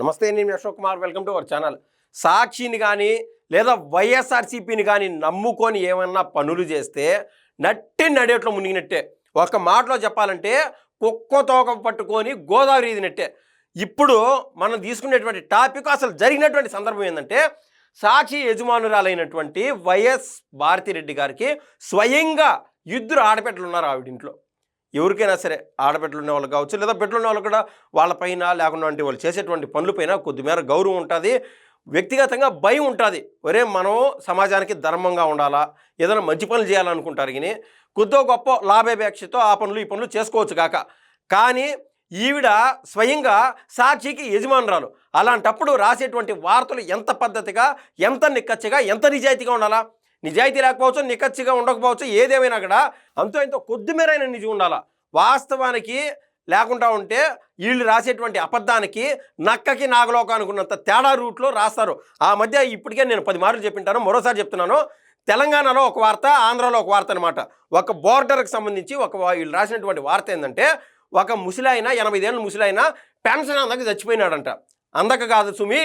నమస్తే నేను Ashok Kumar. Welcome to our channel. సాక్షిని కానీ లేదా వైఎస్ఆర్సీపీని కానీ నమ్ముకొని ఏమన్నా పనులు చేస్తే నట్టి నడేట్లో మునిగినట్టే. ఒక మాటలో చెప్పాలంటే కుక్క తోక పట్టుకొని గోదావరి ఇదినట్టే ఇప్పుడు మనం తీసుకునేటువంటి టాపిక్ అసలు జరిగినటువంటి సందర్భం ఏంటంటే సాక్షి యజమానురాలైనటువంటి వైఎస్ భారతిరెడ్డి గారికి స్వయంగా ఇద్దరు ఆడపెట్టలు ఉన్నారు ఆవిడింట్లో. ఎవరికైనా సరే ఆడబిడ్డలు ఉన్న వాళ్ళు కావచ్చు లేదా బిడ్డలు ఉన్న వాళ్ళు కూడా వాళ్ళపైన లేకుండా వాళ్ళు చేసేటువంటి పనులపైన కొద్దిమేర గౌరవం ఉంటుంది. వ్యక్తిగతంగా భయం ఉంటుంది. ఒరే మనం సమాజానికి ధర్మంగా ఉండాలా? ఏదైనా మంచి పనులు చేయాలనుకుంటారు కానీ కొద్దో గొప్ప లాభాపేక్షతో ఆ పనులు ఈ పనులు చేసుకోవచ్చు కాక. కానీ ఈవిడ స్వయంగా సాక్షికి యజమానురాలు. అలాంటప్పుడు రాసేటువంటి వార్తలు ఎంత పద్ధతిగా ఎంత నిక్కచ్చిగా ఎంత నిజాయితీగా ఉండాలా? నిజాయితీ లేకపోవచ్చు నికచ్చిగా ఉండకపోవచ్చు ఏదేమైనా కూడా అంతో ఇంతో కొద్దిమేరైన నిజం ఉండాలా. వాస్తవానికి లేకుండా ఉంటే వీళ్ళు రాసేటువంటి అబద్ధానికి నక్కకి నాగలోకానికి అనుకున్నంత తేడా రూట్లో రాస్తారు. ఆ మధ్య ఇప్పటికే నేను పది మార్లు చెప్పింటాను మరోసారి చెప్తున్నాను. తెలంగాణలో ఒక వార్త ఆంధ్రాలో ఒక వార్త అనమాట ఒక బోర్డర్కి సంబంధించి ఒక వీళ్ళు రాసినటువంటి వార్త ఏంటంటే ఒక ముసలాయన ఎనభై ఏళ్ళ ముసలాయన పెన్షన్ అందక చచ్చిపోయినాడంట. అందక కాదు సుమి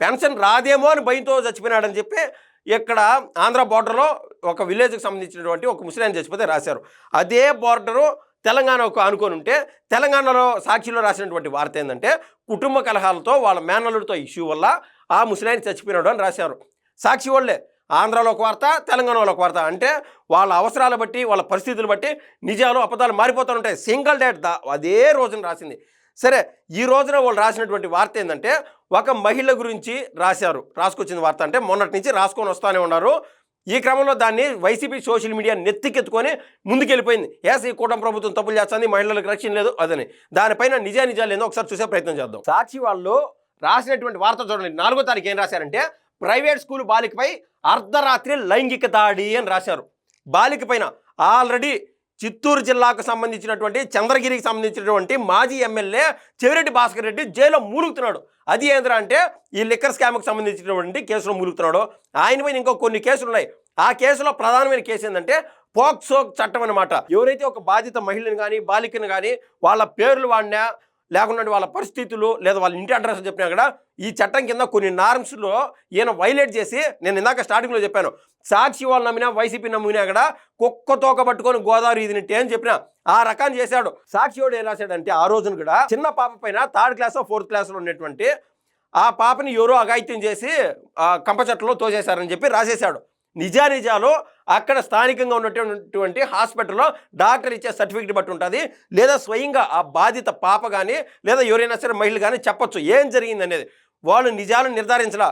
పెన్షన్ రాదేమో అని భయంతో చచ్చిపోయినాడని చెప్పి ఇక్కడ ఆంధ్ర బోర్డర్లో ఒక విలేజ్కి సంబంధించినటువంటి ఒక ముస్లిం చచ్చిపోతే రాశారు. అదే బోర్డరు తెలంగాణకు ఆనుకొని ఉంటే తెలంగాణలో సాక్షిలో రాసినటువంటి వార్త ఏంటంటే కుటుంబ కలహాలతో వాళ్ళ మేనల్లుడితో ఇష్యూ వల్ల ఆ ముసలాయన చచ్చిపోయినాడు అని రాశారు. సాక్షి వాళ్ళే. ఆంధ్రాలో ఒక వార్త తెలంగాణలో ఒక వార్త అంటే వాళ్ళ అవసరాలు బట్టి వాళ్ళ పరిస్థితులు బట్టి నిజాలు అబద్ధాలు మారిపోతూ ఉంటాయి. సింగిల్ డేట్ దా అదే రోజున రాసింది. సరే ఈ రోజున వాళ్ళు రాసినటువంటి వార్త ఏంటంటే ఒక మహిళ గురించి రాశారు. రాసుకొచ్చిన వార్త అంటే మొన్నటి నుంచి రాసుకొని వస్తూనే ఉన్నారు. ఈ క్రమంలో దాన్ని వైసీపీ సోషల్ మీడియా నెత్తికెత్తుకొని ముందుకెళ్ళిపోయింది. ఎస్ ఈ కూటమి ప్రభుత్వం తప్పులు చేస్తుంది మహిళలకు రక్షణ లేదు అదని. దానిపైన నిజా నిజాలు లేదో ఒకసారి చూసే ప్రయత్నం చేద్దాం. సాక్షి వాళ్ళు రాసినటువంటి వార్త చూడండి. నాలుగో తారీఖు ఏం రాశారంటే ప్రైవేట్ స్కూల్ బాలికపై అర్ధరాత్రి లైంగిక దాడి అని రాశారు. బాలిక పైన ఆల్రెడీ చిత్తూరు జిల్లాకు సంబంధించినటువంటి చంద్రగిరికి సంబంధించినటువంటి మాజీ ఎమ్మెల్యే చెవిరెడ్డి భాస్కర్ రెడ్డి జైల్లో మూలుగుతున్నాడు. అది ఏంద్రా అంటే ఈ లిక్కర్ స్కామ్కి సంబంధించినటువంటి కేసులో మూలుగుతున్నాడు. ఆయన పైన ఇంకో కొన్ని కేసులు ఉన్నాయి ఆ కేసులో ప్రధానమైన కేసు ఏంటంటే పోక్సో చట్టం అనమాట ఎవరైతే ఒక బాధిత మహిళను కానీ బాలికను కానీ వాళ్ళ పేర్లు వాడినా లేకుండా వాళ్ళ పరిస్థితులు లేదా వాళ్ళ ఇంటి అడ్రస్ చెప్పినా కూడా ఈ చట్టం కింద కొన్ని నార్మ్స్లో ఈయన వైలేట్ చేసి నేను ఇందాక స్టార్టింగ్లో చెప్పాను. సాక్షి వాళ్ళు నమ్మినా వైసీపీ నమ్మినా కూడా కుక్క తోక పట్టుకొని గోదావరి ఇదినట్టే అని చెప్పిన ఆ రకాన్ని చేశాడు. సాక్షి వాడు ఏం రాశాడంటే ఆ రోజున కూడా చిన్న పాప పైన థర్డ్ క్లాస్ ఫోర్త్ క్లాస్లో ఉన్నటువంటి ఆ పాపని ఎవరో అఘాయిత్యం చేసి ఆ కంప తోసేశారని చెప్పి రాసేశాడు. నిజానిజాలు అక్కడ స్థానికంగా ఉన్నటువంటి హాస్పిటల్లో డాక్టర్ ఇచ్చే సర్టిఫికేట్ బట్టి ఉంటుంది. లేదా స్వయంగా ఆ బాధిత పాప కానీ లేదా ఎవరైనా సరే మహిళ కానీ చెప్పొచ్చు. ఏం జరిగింది అనేది వాళ్ళు నిజాలను నిర్ధారించలా.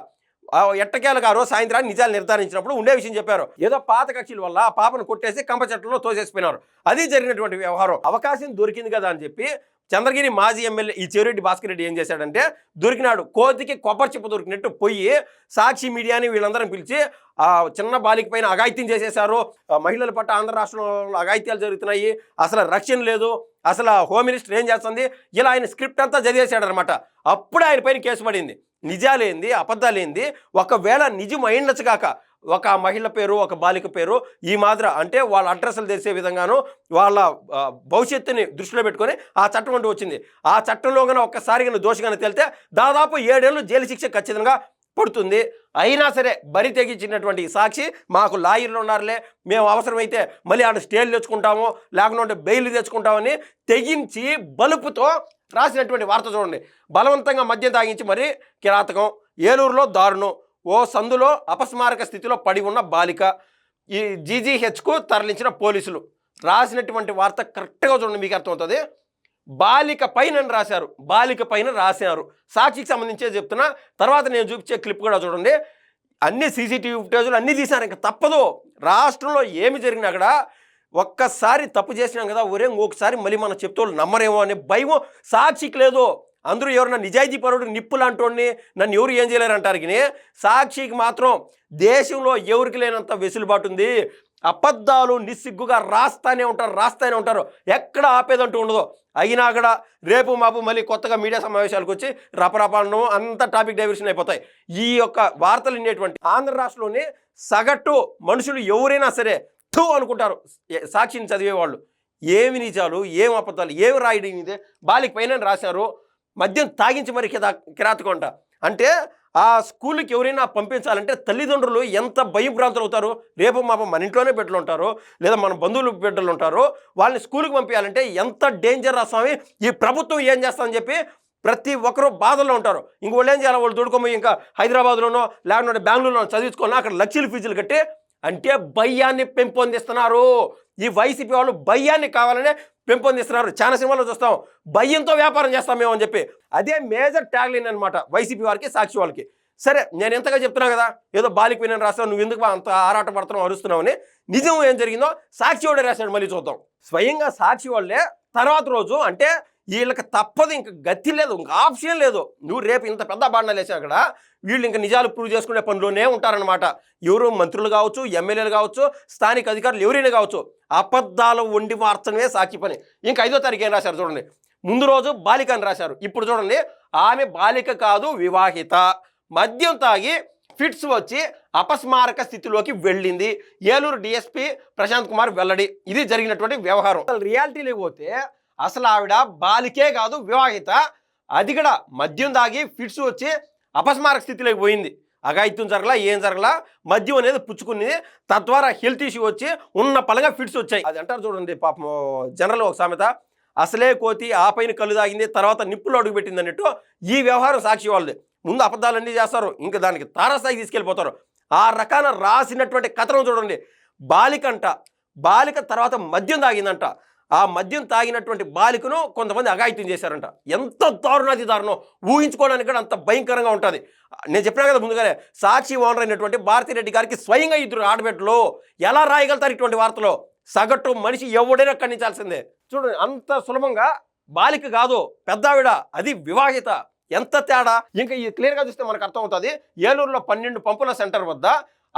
ఎట్టకేలకు ఆ రోజు సాయంత్రాన్ని నిజాలు నిర్ధారించినప్పుడు ఉండే విషయం చెప్పారు. ఏదో పాత కక్షల వల్ల ఆ పాపను కొట్టేసి కంప చెట్లలో తోసేసిపోయినారు. అది జరిగినటువంటి వ్యవహారం. అవకాశం దొరికింది కదా అని చెప్పి చంద్రగిరి మాజీ ఎమ్మెల్యే ఈ చెవిరెడ్డి భాస్కర్ రెడ్డి ఏం చేశాడంటే దొరికినాడు. కోతికి కొబ్బరి చిప్ప దొరికినట్టు పోయి సాక్షి మీడియాని వీళ్ళందరం పిలిచి ఆ చిన్న బాలిక పైన అఘాయిత్యం చేసేశారు. మహిళల పట్ల ఆంధ్ర రాష్ట్రంలో అఘాయిత్యాలు జరుగుతున్నాయి. అసలు రక్షణ లేదు. అసలు హోమ్ మినిస్టర్ ఏం చేస్తుంది? ఇలా ఆయన స్క్రిప్ట్ అంతా చదివేశాడు అనమాట అప్పుడు ఆయన పైన కేసు పడింది. నిజాలేంది? అబద్ధాలేంది? ఒకవేళ నిజం అయిండొచ్చు కాక ఒక మహిళ పేరు ఒక బాలిక పేరు ఈ మాదిర అంటే వాళ్ళ అడ్రస్లు తెలిసే విధంగాను వాళ్ళ భవిష్యత్తుని దృష్టిలో పెట్టుకొని ఆ చట్టం అంటూ వచ్చింది. ఆ చట్టంలో కనుక ఒక్కసారి దోషంగా తేలితే దాదాపు ఏడేళ్ళు జైలు శిక్ష ఖచ్చితంగా పడుతుంది. అయినా సరే బరి తెగించినటువంటి సాక్షి మాకు లాయర్లు ఉన్నారులే. మేము అవసరమైతే మళ్ళీ ఆడ స్టేలు తెచ్చుకుంటాము లేకుంటే బెయిల్ తెచ్చుకుంటామని తెగించి బలుపుతో రాసినటువంటి వార్త చూడండి. బలవంతంగా మద్యం తాగించి మరీ కిరాతకం. ఏలూరులో దారుణం. ఓ సందులో అపస్మారక స్థితిలో పడి ఉన్న బాలిక ఈ జీజీహెచ్కు తరలించిన పోలీసులు. రాసినటువంటి వార్త కరెక్ట్గా చూడండి మీకు అర్థమవుతుంది. బాలిక పైన అని రాశారు. బాలిక పైన రాశారు. సాక్షికి సంబంధించే చెప్తున్నా తర్వాత నేను చూపించే క్లిప్ కూడా చూడండి. అన్ని సీసీటీవీ ఫుటేజ్లు అన్నీ తీశారు. ఇంకా తప్పదు. రాష్ట్రంలో ఏమి జరిగినా అక్కడ ఒక్కసారి తప్పు చేసినాం కదా ఒరే ఇంకొకసారి మళ్ళీ మనం చెప్తే వాళ్ళు నమ్మరేమో అనే భయం సాక్షికి లేదు. అందరూ ఎవరన్నా నిజాయితీ పరుడు నిప్పులు అంటోడిని నన్ను ఎవరు ఏం చేయలేరు అంటారు కానీ సాక్షికి మాత్రం దేశంలో ఎవరికి లేనంత వెసులుబాటు ఉంది. అబద్ధాలు నిస్సిగ్గుగా రాస్తానే ఉంటారు రాస్తానే ఉంటారు. ఎక్కడ ఆపేదంటూ ఉండదు. అయినా కూడా రేపు మాపు మళ్ళీ కొత్తగా మీడియా సమావేశాలకు వచ్చి రపరపాలను అంత టాపిక్ డైవర్షన్ అయిపోతాయి. ఈ యొక్క వార్తలు వినేటువంటి ఆంధ్ర రాష్ట్రంలోని సగటు మనుషులు ఎవరైనా సరే థూ అనుకుంటారు. సాక్షిని చదివేవాళ్ళు. ఏమి నిజాలు ఏం అబద్ధాలు ఏమి రాయడం ఇదే బాలిక పైన రాశారు. మద్యం తాగించి మరి కిరా కిరాతకం అంటే ఆ స్కూల్కి ఎవరైనా పంపించాలంటే తల్లిదండ్రులు ఎంత భయభ్రాంతులు అవుతారు? రేపు మా మన ఇంట్లోనే బిడ్డలు ఉంటారు లేదా మన బంధువులు బిడ్డలు ఉంటారు వాళ్ళని స్కూల్కి పంపించాలంటే ఎంత డేంజర్ రా స్వామి? ఈ ప్రభుత్వం ఏం చేస్తామని చెప్పి ప్రతి ఒక్కరూ బాధల్లో ఉంటారు. ఇంక వాళ్ళు ఏం చేయాలి? వాళ్ళు దూడుకోమో ఇంకా హైదరాబాద్లోనో లేకుంటే బెంగళూరులో చదివించుకోవాలన్నా అక్కడ లక్షలు ఫీజులు కట్టి అంటే భయాన్ని పెంపొందిస్తున్నారు. ఈ వైసీపీ వాళ్ళు భయాన్ని కావాలనే పెంపొందిస్తున్నారు. చాలా సినిమాలో చూస్తాం. భయంతో వ్యాపారం చేస్తాం మేము అని చెప్పి. అదే మేజర్ ట్యాగ్లైన్ అనమాట వైసీపీ వారికి సాక్షి వాళ్ళకి. సరే నేను ఎంతగా చెప్తున్నా కదా ఏదో బాలిక వినని రాస్తావు నువ్వు ఎందుకు అంత ఆరాట పడుతున్నావు అరుస్తున్నావు అని నిజం ఏం జరిగిందో సాక్షి వాడే రాశాడు మళ్ళీ చూద్దాం. స్వయంగా సాక్షి వాళ్ళే తర్వాత రోజు అంటే వీళ్ళకి తప్పదు ఇంకా గతి లేదు ఇంకా ఆప్షన్ లేదు. నువ్వు రేపు ఇంత పెద్ద బాండాలు వేసావు అక్కడ వీళ్ళు ఇంకా నిజాలు ప్రూవ్ చేసుకునే పనిలోనే ఉంటారనమాట ఎవరు మంత్రులు కావచ్చు ఎమ్మెల్యేలు కావచ్చు స్థానిక అధికారులు ఎవరైనా కావచ్చు అబద్ధాలు వండి మార్చడమే సాక్షి పని. ఇంకా ఐదో తారీఖు ఏం రాశారు చూడండి. ముందు రోజు బాలిక అని రాశారు. ఇప్పుడు చూడండి ఆమె బాలిక కాదు వివాహిత. మద్యం తాగి ఫిట్స్ వచ్చి అపస్మారక స్థితిలోకి వెళ్ళింది. ఏలూరు డిఎస్పీ ప్రశాంత్ కుమార్ వెల్లడి. ఇది జరిగినటువంటి వ్యవహారం. రియాలిటీ రియాలిటీలోకి పోతే అసలు ఆవిడ బాలికే కాదు వివాహిత. అది కూడా మద్యం తాగి ఫిట్స్ వచ్చి అపస్మారక స్థితిలోకి పోయింది. అఘాయిత్యం జరగలా ఏం జరగలా? మద్యం అనేది పుచ్చుకుని తద్వారా హెల్త్ ఇష్యూ వచ్చి ఉన్న పలంగా ఫిట్స్ వచ్చాయి. అది అంటారు చూడండి పాపం జనరల్ ఒక సామెత. అసలే కోతి ఆ పైన కళ్ళు తాగింది తర్వాత నిప్పులు అడుగుపెట్టింది అన్నట్టు ఈ వ్యవహారం సాక్షి వాళ్ళది. ముందు అబద్ధాలన్నీ చేస్తారు ఇంకా దానికి తారస్థాయికి తీసుకెళ్ళిపోతారు. ఆ రకాన రాసినటువంటి కథనం చూడండి. బాలికంట బాలిక తర్వాత మద్యం తాగిందంట. ఆ మద్యం తాగినటువంటి బాలికను కొంతమంది అఘాయిత్యం చేశారంట. ఎంత దారుణాది దారుణం. ఊహించుకోవడానికి కూడా అంత భయంకరంగా ఉంటుంది. నేను చెప్పినా కదా ముందుగానే సాక్షి ఓనర్ అయినటువంటి భారతిరెడ్డి గారికి స్వయంగా ఇద్దరు ఆడబిడ్డలు ఎలా రాయగలుగుతారు ఇటువంటి వార్తలు? సగటు మనిషి ఎవడైనా ఖండించాల్సిందే. చూడండి అంత సులభంగా బాలిక కాదు పెద్దావిడ అది వివాహిత. ఎంత తేడా? ఇంకా ఇది క్లియర్గా చూస్తే మనకు అర్థమవుతుంది ఏలూరులో పన్నెండు పంపుల సెంటర్ వద్ద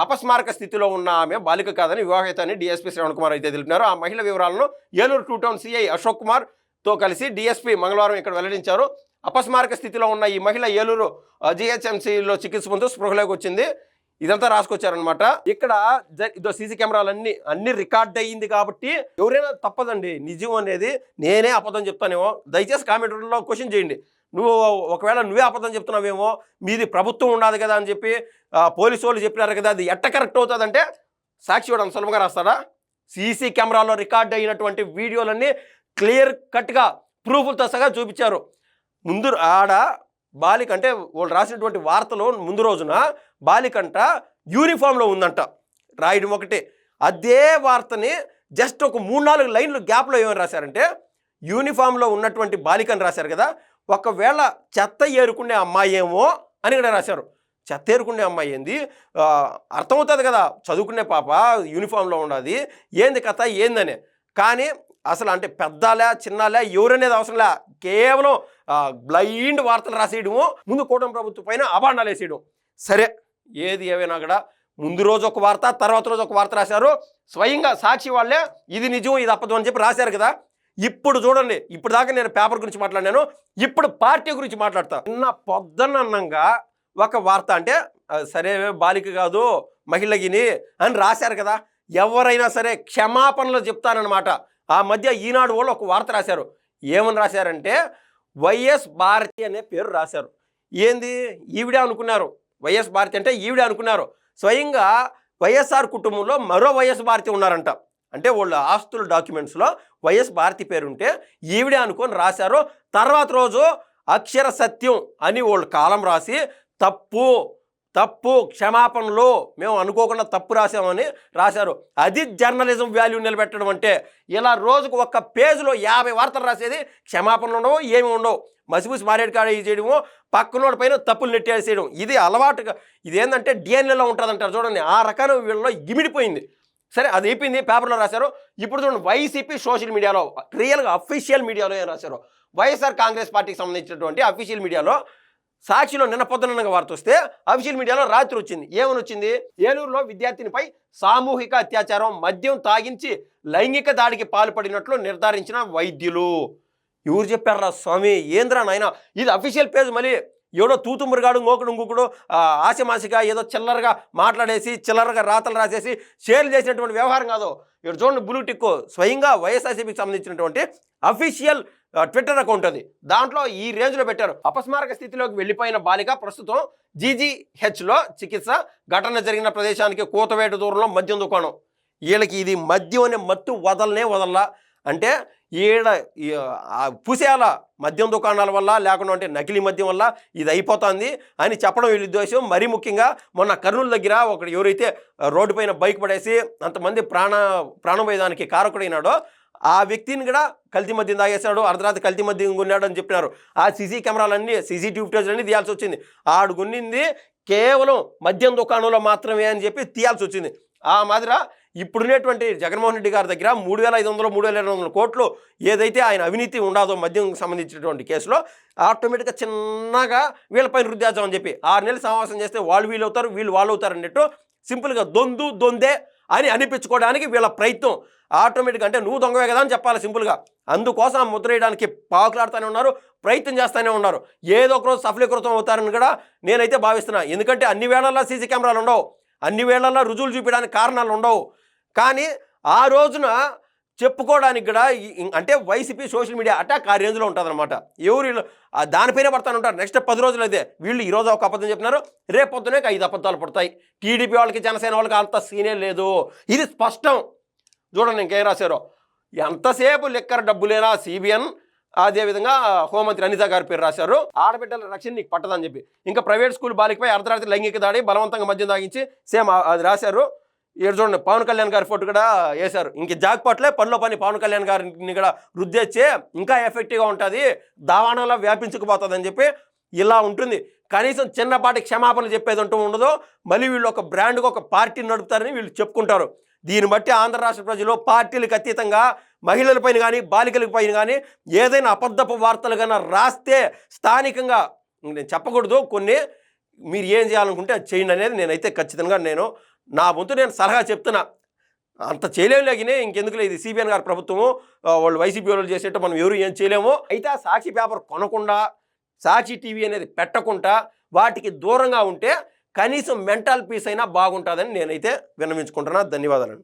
అపస్మారక స్థితిలో ఉన్న ఆమె బాలిక కాదని వివాహితాన్ని డిఎస్పీ శ్రవణ్ కుమార్ అయితే తెలిపినారు. ఆ మహిళ వివరాలను Eluru two town CI Ashok కుమార్తో కలిసి డిఎస్పీ మంగళవారం ఇక్కడ వెల్లడించారు. అపస్మారక స్థితిలో ఉన్న ఈ మహిళ ఏలూరు జిహెచ్ఎంసీలో చికిత్స పొందుతూ స్పృహలోకి వచ్చింది. ఇదంతా రాసుకొచ్చారనమాట ఇక్కడ ఇదో సీసీ కెమెరాలన్నీ అన్ని రికార్డ్ అయ్యింది కాబట్టి ఎవరైనా తప్పదండి. నిజం అనేది నేనే అబద్ధం చెప్తానేమో. దయచేసి కామెంట్లో క్వశ్చన్ చేయండి. నువ్వు ఒకవేళ నువ్వే అబద్ధం చెప్తున్నావేమో మీది ప్రభుత్వం ఉండదు కదా అని చెప్పి పోలీసు వాళ్ళు చెప్పినారు కదా అది ఎట్ట కరెక్ట్ అవుతుందంటే సాక్షి కూడా అంత సులభంగా రాస్తాడా? సీసీ కెమెరాలో రికార్డ్ అయినటువంటి వీడియోలన్నీ క్లియర్ కట్గా ప్రూఫ్లతో సహా చూపించారు. ముందు ఆడ బాలిక అంటే వాళ్ళు రాసినటువంటి వార్తలో ముందు రోజున బాలికంట యూనిఫామ్లో ఉందంట. రాయడం ఒకటి. అదే వార్తని జస్ట్ ఒక మూడు నాలుగు లైన్లు గ్యాప్లో ఏమని రాశారంటే యూనిఫామ్లో ఉన్నటువంటి బాలికని రాశారు కదా ఒకవేళ చెత్త ఏరుకునే అమ్మాయి ఏమో అని కూడా రాశారు. చెత్త ఏరుకునే అమ్మాయి ఏంది? అర్థమవుతుంది కదా చదువుకునే పాప యూనిఫామ్లో ఉన్నది ఏంది కథ? ఏందని. కానీ అసలు అంటే పెద్దలే చిన్నలే ఎవరనేది అవసరంలే కేవలం బ్లైండ్ వార్తలు రాసేయడము ముందు కూటమి ప్రభుత్వం పైన అభాండాలు వేసేయడం. సరే ఏది ఏవైనా కూడా ముందు రోజు ఒక వార్త తర్వాత రోజు ఒక వార్త రాశారు. స్వయంగా సాక్షి వాళ్ళే ఇది నిజం ఇది అప్పదు అని చెప్పి రాశారు కదా. ఇప్పుడు చూడండి ఇప్పుడు దాకా నేను పేపర్ గురించి మాట్లాడినాను ఇప్పుడు పార్టీ గురించి మాట్లాడతా. నిన్న పొద్దున్నంగా ఒక వార్త అంటే సరే బాలిక కాదు మహిళగిని అని రాశారు కదా. ఎవరైనా సరే క్షమాపణలు చెప్తానన్నమాట. ఆ మధ్య ఈనాడు వాళ్ళు ఒక వార్త రాశారు. ఏమని రాశారంటే వైఎస్ భారతి అనే పేరు రాశారు. ఏంది? ఈవిడే అనుకున్నారు. వైఎస్ భారతి అంటే ఈవిడే అనుకున్నారు. స్వయంగా వైఎస్ఆర్ కుటుంబంలో మరో వైఎస్ భారతి ఉన్నారంట. అంటే వాళ్ళ ఆస్తుల డాక్యుమెంట్స్లో వైఎస్ భారతి పేరు ఉంటే ఈవిడే అనుకొని రాశారు. తర్వాత రోజు అక్షర సత్యం అని వాళ్ళు కాలం రాసి తప్పు తప్పు క్షమాపణలు మేము అనుకోకుండా తప్పు రాసామని రాశారు. అది జర్నలిజం వాల్యూ నిలబెట్టడం అంటే ఇలా రోజుకు ఒక్క పేజీలో యాభై వార్తలు రాసేది క్షమాపణలు ఉండవు ఏమి ఉండవు. మసిపూసి మారేడు కాడ ఇది చేయడము పక్కనోడి పైన తప్పులు నెట్టేసేయడం. ఇది అలవాటుగా ఇది ఏంటంటే డిఎన్ఏలో ఉంటుంది అంటారు చూడండి. ఆ రకమైన వీళ్ళలో ఇమిడిపోయింది. సరే అది అయిపోయింది పేపర్లో రాశారు. ఇప్పుడు చూడండి వైసీపీ సోషల్ మీడియాలో రియల్గా అఫీషియల్ మీడియాలో ఏం రాశారు? వైఎస్ఆర్ కాంగ్రెస్ పార్టీకి సంబంధించినటువంటి అఫీషియల్ మీడియాలో సాక్షిలో నిన్న పొద్దునగా వార్త వస్తే అఫీషియల్ మీడియాలో రాత్రి వచ్చింది. ఏమని వచ్చింది? ఏలూరులో విద్యార్థినిపై సామూహిక అత్యాచారం మద్యం తాగించి లైంగిక దాడికి పాల్పడినట్లు నిర్ధారించిన వైద్యులు. ఎవరు చెప్పారా స్వామి? ఏంద్రా నాయన? ఇది అఫీషియల్ పేజ్ మళ్ళీ ఎవడో తూతు మురుగాడు ఇంకొకడు ఇంకొకడు ఆశమాసిగా ఏదో చిల్లరగా మాట్లాడేసి చిల్లరగా రాతలు రాసేసి షేర్లు చేసినటువంటి వ్యవహారం కాదు. ఇక్కడ చూడండి బ్లూ టిక్ స్వయంగా వైఎస్ఆర్సీపీకి సంబంధించినటువంటి అఫీషియల్ ట్విట్టర్ అకౌంట్ అది. దాంట్లో ఈ రేంజ్లో పెట్టారు. అపస్మారక స్థితిలోకి వెళ్ళిపోయిన బాలిక ప్రస్తుతం జీజీహెచ్లో చికిత్స ఘటన జరిగిన ప్రదేశానికి కూతవేట దూరంలో మద్యం దుకాణం. వీళ్ళకి ఇది మద్యం అనే మత్తు వదలనే వదల అంటే ఈడ ఈ, మద్యం దుకాణాల వల్ల లేకుండా అంటే నకిలీ మద్యం వల్ల ఇది అయిపోతుంది అని చెప్పడం వీళ్ళ ఉద్దేశం. మరీ ముఖ్యంగా మొన్న కర్నూలు దగ్గర ఒకడు ఎవరైతే రోడ్డు పైన బైక్ పడేసి అంతమంది ప్రాణ ప్రాణభేదానికి కారకుడైనాడో ఆ వ్యక్తిని కూడా కల్తీ మద్యం తాగేశాడు అర్ధరాత్రి కల్తీ మద్యం కొన్నాడు అని చెప్పినారు. ఆ సీసీ కెమెరాలన్నీ సీసీటీవీ ఫుటేజ్లన్నీ తీయాల్సి వచ్చింది. ఆడు కొన్నింది కేవలం మద్యం దుకాణంలో మాత్రమే అని చెప్పి తీయాల్సి వచ్చింది. ఆ మాదిర ఇప్పుడున్నటువంటి జగన్మోహన్ రెడ్డి గారి దగ్గర మూడు వేల ఐదు వందలు మూడు వేల ఎనిమిది వందల కోట్లు ఏదైతే ఆయన అవినీతి ఉండదో మద్యం సంబంధించినటువంటి కేసులో ఆటోమేటిక్గా చిన్నగా వీళ్ళపైన వృద్ధాజం అని చెప్పి ఆరు నెలలు సమావేశం చేస్తే వాళ్ళు వీళ్ళు అవుతారు వీళ్ళు వాళ్ళు అవుతారు అన్నట్టు సింపుల్గా దొందు దొందే అని అనిపించుకోవడానికి వీళ్ళ ప్రయత్నం. ఆటోమేటిక్గా అంటే నువ్వు దొంగవే కదా అని చెప్పాలి సింపుల్గా. అందుకోసం ఆ ముద్ర వేయడానికి పాకులాడుతూనే ఉన్నారు ప్రయత్నం చేస్తూనే ఉన్నారు. ఏదో ఒక రోజు సఫలీకృతం అవుతారని కూడా నేనైతే భావిస్తున్నా. ఎందుకంటే అన్ని వేళల్లో సీసీ కెమెరాలు ఉండవు అన్ని వేళల్లో రుజువులు చూపించడానికి కారణాలు ఉండవు కానీ ఆ రోజున చెప్పుకోవడానికి కూడా అంటే వైసీపీ సోషల్ మీడియా అటాక్ ఆ రేంజ్లో ఉంటుంది అనమాట ఎవరు వీళ్ళు దానిపైన పడతాను ఉంటారు. నెక్స్ట్ పది రోజులు అయితే వీళ్ళు ఈరోజు ఒక అబద్ధం చెప్పినారు రేపు పొద్దునే ఐదు అబద్ధాలు పడతాయి. టీడీపీ వాళ్ళకి జనసేన వాళ్ళకి అంత సీనే లేదు. ఇది స్పష్టం. చూడండి ఇంకేం రాశారో. ఎంతసేపు లెక్కర డబ్బులేనా సిబిఎన్? అదేవిధంగా హోంమంత్రి అనిత గారి పేరు రాశారు. ఆడబిడ్డల రక్షణ నీకు పట్టదని చెప్పి. ఇంకా ప్రైవేట్ స్కూల్ బాలికపై అర్ధరాత్రి లైంగిక దాడి బలవంతంగా మద్యం తాగించి సేమ్ అది రాశారు. ఇక్కడ చూడండి పవన్ కళ్యాణ్ గారి ఫోటో కూడా వేశారు. ఇంక జాక్పాట్లే పనిలో పని పవన్ కళ్యాణ్ గారిని కూడా రుద్దేచ్చే ఇంకా ఎఫెక్టివ్గా ఉంటుంది. దావాణంలో వ్యాపించుకుపోతుంది అని చెప్పి ఇలా ఉంటుంది. కనీసం చిన్నపాటి క్షమాపణలు చెప్పేది అంటూ ఉండదు. మళ్ళీ వీళ్ళు ఒక బ్రాండ్గా ఒక పార్టీని నడుపుతారని వీళ్ళు చెప్పుకుంటారు. దీన్ని బట్టి ఆంధ్ర రాష్ట్ర ప్రజలు పార్టీలకు అతీతంగా మహిళలపైన కానీ బాలికలపైన కానీ ఏదైనా అబద్ధపు వార్తలు కన్నా రాస్తే స్థానికంగా నేను చెప్పకూడదు. కొన్ని మీరు ఏం చేయాలనుకుంటే అది చేయండి అనేది నేనైతే ఖచ్చితంగా నేను నా వంతు నేను సలహా చెప్తున్నా. అంత చేయలేము లేకనే ఇంకెందుకులే ఇది సిబిఎన్ గారి ప్రభుత్వము వాళ్ళు వైసీపీ వాళ్ళు చేసేట్టు మనం ఎవరు ఏం చేయలేము. అయితే ఆ సాక్షి పేపర్ కొనకుండా సాక్షి టీవీ అనేది పెట్టకుండా వాటికి దూరంగా ఉంటే కనీసం మెంటల్ పీస్ అయినా బాగుంటుందని నేనైతే విన్నవించుకుంటున్నా. ధన్యవాదాలు